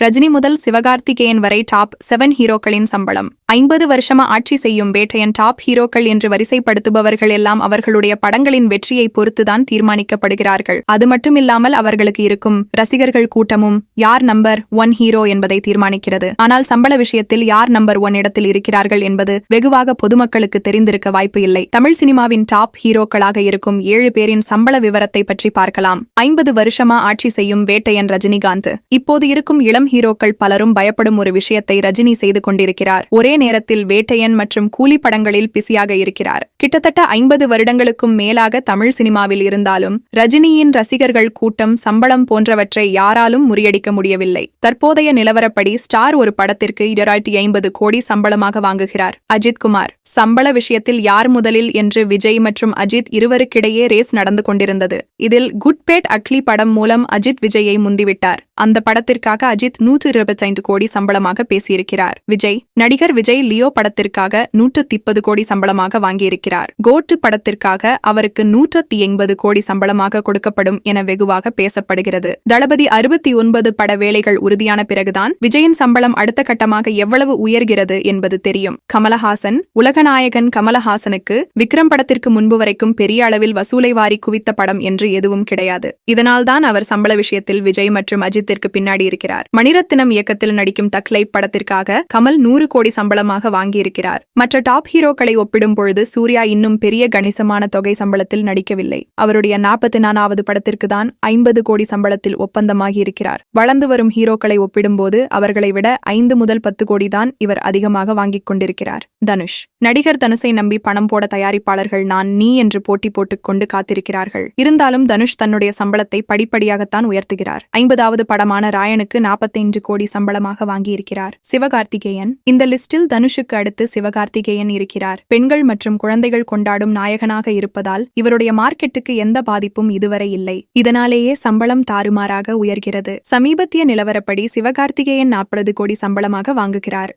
ரஜினி முதல் சிவகார்த்திகேயன் வரை top seven ஹீரோக்களின் சம்பளம். ஐம்பது வருஷமா ஆட்சி செய்யும் வேட்டையன் டாப் ஹீரோக்கள் என்று வரிசைப்படுத்துபவர்கள் எல்லாம் அவர்களுடைய படங்களின் வெற்றியை பொறுத்துதான் தீர்மானிக்கப்படுகிறார்கள். அது மட்டுமில்லாமல் அவர்களுக்கு இருக்கும் ரசிகர்கள் கூட்டமும் யார் நம்பர் ஒன் ஹீரோ என்பதை தீர்மானிக்கிறது. ஆனால் சம்பள விஷயத்தில் யார் நம்பர் ஒன் இடத்தில் இருக்கிறார்கள் என்பது வெகுவாக பொதுமக்களுக்கு தெரிந்திருக்க வாய்ப்பு இல்லை. தமிழ் சினிமாவின் டாப் ஹீரோக்களாக இருக்கும் ஏழு பேரின் சம்பள விவரத்தை பற்றி பார்க்கலாம். ஐம்பது வருஷமா ஆட்சி செய்யும் வேட்டையன் ரஜினிகாந்த். இப்போது இருக்கும் இளம் ஹீரோக்கள் பலரும் பயப்படும் ஒரு விஷயத்தை ரஜினி செய்து கொண்டிருக்கிறார். ஒரே நேரத்தில் வேட்டையன் மற்றும் கூலி படங்களில் பிஸியாக இருக்கிறார். கிட்டத்தட்ட ஐம்பது வருடங்களுக்கும் மேலாக தமிழ் சினிமாவில் இருந்தாலும் ரஜினியின் ரசிகர்கள் கூட்டம் சம்பளம் போன்றவற்றை யாராலும் முறியடிக்க முடியவில்லை. தற்போதைய நிலவரப்படி ஸ்டார் ஒரு படத்திற்கு இரண்டாயிரத்தி ஐம்பது கோடி சம்பளமாக வாங்குகிறார். அஜித்குமார் சம்பள விஷயத்தில் யார் முதலில் என்று விஜய் மற்றும் அஜித் இருவருக்கிடையே ரேஸ் நடந்து கொண்டிருந்தது. இதில் குட்பேட் அக்லி படம் மூலம் அஜித் விஜயை முந்திவிட்டார். அந்த படத்திற்காக அஜித் நூற்று இருபத்தைந்து கோடி சம்பளமாக பேசியிருக்கிறார். விஜய் நடிகர் விஜய் லியோ படத்திற்காக நூற்று திப்பது கோடி சம்பளமாக வாங்கியிருக்கிறார். கோட்டு படத்திற்காக அவருக்கு நூற்றத்தி எண்பது கோடி சம்பளமாக கொடுக்கப்படும் என வெகுவாக பேசப்படுகிறது. தளபதி அறுபத்தி ஒன்பது பட வேலைகள் உறுதியான பிறகுதான் விஜயின் சம்பளம் அடுத்த கட்டமாக எவ்வளவு உயர்கிறது என்பது தெரியும். கமலஹாசன் உலகநாயகன் கமலஹாசனுக்கு விக்ரம் படத்திற்கு முன்பு வரைக்கும் பெரிய அளவில் வசூலை வாரி குவித்த படம் என்று எதுவும் கிடையாது. இதனால்தான் அவர் சம்பள விஷயத்தில் விஜய் மற்றும் அஜித்திற்கு பின்னாடி இருக்கிறார். மணிரத்னம் இயக்கத்தில் நடிக்கும் தக்லை படத்திற்காக கமல் நூறு கோடி சம்பளமாக வாங்கியிருக்கிறார். மற்ற டாப் ஹீரோக்களை ஒப்பிடும் பொழுது சூர்யா இன்னும் பெரிய கணிசமான தொகை சம்பளத்தில் நடிக்கவில்லை. அவருடைய நாற்பத்தி நாலாவது படத்திற்கு தான் ஐம்பது கோடி சம்பளத்தில் ஒப்பந்தமாகி இருக்கிறார் வளர்ந்து வரும் ஹீரோக்களை ஒப்பிடும்போது அவர்களை விட ஐந்து முதல் பத்து கோடி தான் இவர் அதிகமாக வாங்கிக் கொண்டிருக்கிறார். தனுஷ் நடிகர் தனுஷை நம்பி பணம் போட தயாரிப்பாளர்கள் நான் நீ என்று போட்டி போட்டுக்கொண்டு காத்திருக்கிறார்கள். இருந்தாலும் தனுஷ் தன்னுடைய சம்பளத்தை படிப்படியாகத்தான் உயர்த்துகிறார். ஐம்பதாவது படமான ராயனுக்கு நாற்பத்தைந்து கோடி சம்பளமாக வாங்கியிருக்கிறார். சிவகார்த்திகேயன். இந்த லிஸ்டில் தனுஷுக்கு அடுத்து சிவகார்த்திகேயன் இருக்கிறார். பெண்கள் மற்றும் குழந்தைகள் கொண்டாடும் நாயகனாக இருப்பதால் இவருடைய மார்க்கெட்டுக்கு எந்த பாதிப்பும் இதுவரை இல்லை. இதனாலேயே சம்பளம் தாறுமாறாக உயர்கிறது. சமீபத்திய நிலவரப்படி சிவகார்த்திகேயன் நாற்பது கோடி சம்பளமாக வாங்குகிறார்.